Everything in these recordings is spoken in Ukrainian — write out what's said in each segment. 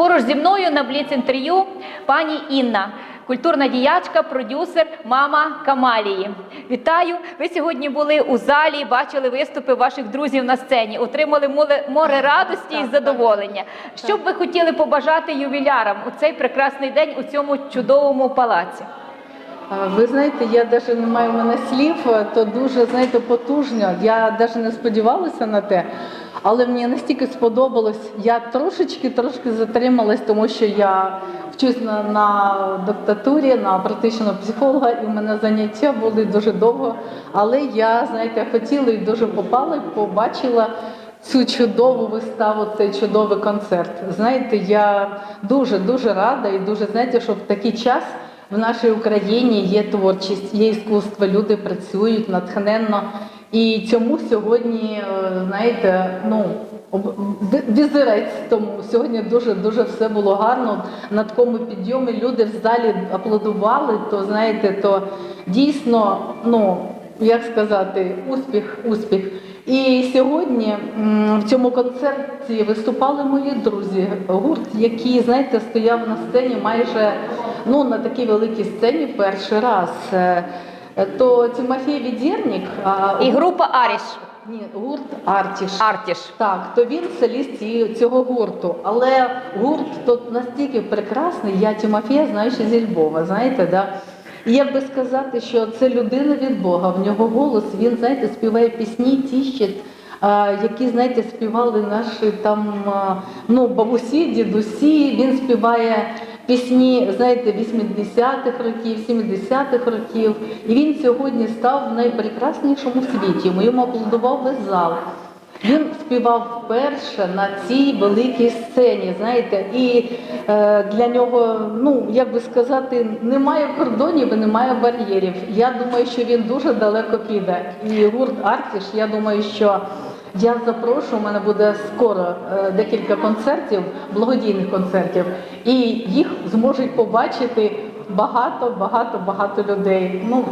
Поруч зі мною на бліц-інтерв'ю пані Інна, культурна діячка, продюсер, мама Камалії. Вітаю! Ви сьогодні були у залі, бачили виступи ваших друзів на сцені, отримали море, море радості і задоволення. Що б ви хотіли побажати ювілярам у цей прекрасний день у цьому чудовому палаці? Ви знаєте, я навіть не маю мене слів, то дуже знаєте, потужно. Я навіть не сподівалася на те, але мені настільки сподобалось. Я трошечки трошки затрималась, тому що я вчусь на, на доктатурі, на практичного психолога, і в мене заняття були дуже довго. Але я, знаєте, хотіла і дуже попала, і побачила. Цю чудову виставу, цей чудовий концерт. Знаєте, я дуже дуже рада і дуже знаєте, що в такий час в нашій Україні є творчість, є іскусство, люди працюють натхненно. І цьому сьогодні, е, знаєте, ну об- ві- тому сьогодні дуже дуже все було гарно. На такому підйомі люди в залі аплодували. То знаєте, то дійсно, ну як сказати, успіх, успіх. І сьогодні в цьому концерті виступали мої друзі. Гурт, який, знаєте, стояв на сцені майже ну, на такій великій сцені перший раз. Е, То Тимофій Відєрнік, а І група Аріш ні, гурт Артіш. Артіш. Так, то він соліст цього гурту. Але гурт тут настільки прекрасний, я Тимофія знаю ще зі Львова, знаєте, да? І як би сказати, що це людина від Бога, в нього голос, він, знаєте, співає пісні ті ще, які, знаєте, співали наші там ну, бабусі, дідусі, він співає пісні, знаєте, 80-х років, 70-х років. І він сьогодні став найпрекраснішому світі. Йому аплодував весь зал. Він співав вперше на цій великій сцені, знаєте, і е, для нього, ну як би сказати, немає кордонів і немає бар'єрів. Я думаю, що він дуже далеко піде. І гурт Артіш, я думаю, що я запрошую, у мене буде скоро е, декілька концертів, благодійних концертів, і їх зможуть побачити багато, багато, багато людей. Ну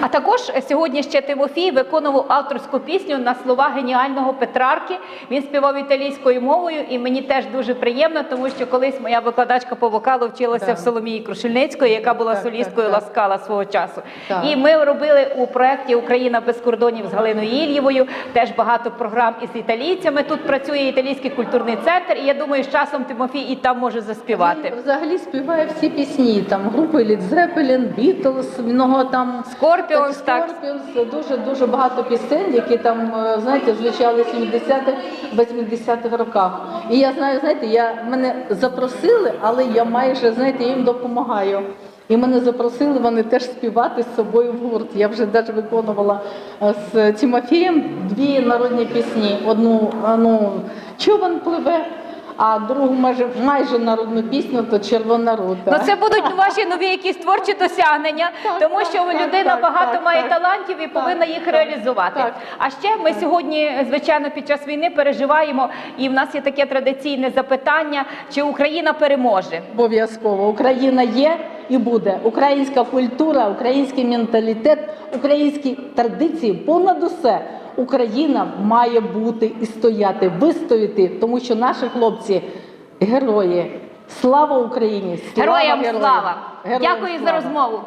А також сьогодні ще Тимофій виконував авторську пісню на слова геніального Петрарки. Він співав італійською мовою, і мені теж дуже приємно, тому що колись моя викладачка по вокалу вчилася Так. в Соломії Крушельницької, яка була Так, солісткою так, так. Ласкала свого часу. Так. І ми робили у проєкті Україна без кордонів з Галиною Ільєвою. Теж багато програм із італійцями. Тут працює італійський культурний центр, і я думаю, з часом Тимофій і там може заспівати. Він взагалі співає всі пісні, там групи Zeppelin, Beatles, в нього там Скорпіонс, так. Scorpions, дуже дуже багато пісень, які там, е, знаєте, звучали в 70-х, 80-х роках. І я знаю, знаєте, я мене запросили, але я майже знаєте, їм допомагаю. І мене запросили вони теж співати з собою в гурт. Я вже навіть виконувала е, з Тимофієм дві народні пісні. Одну ну, човен пливе, а другу майже, майже народну пісню то червона рута. Ну це будуть ваші нові якісь творчі досягнення, Так, тому так, що так, людина так, багато так, має так. талантів і повинна їх так, реалізувати. так. А ще ми сьогодні, звичайно, під час війни переживаємо, і в нас є таке традиційне запитання: чи Україна переможе? Обов'язково Україна є і буде. Українська культура, український менталітет, українські традиції понад усе. Україна має бути і стояти, вистояти, тому що наші хлопці герої. Слава Україні! Слава Героям слава! Героям Дякую за розмову.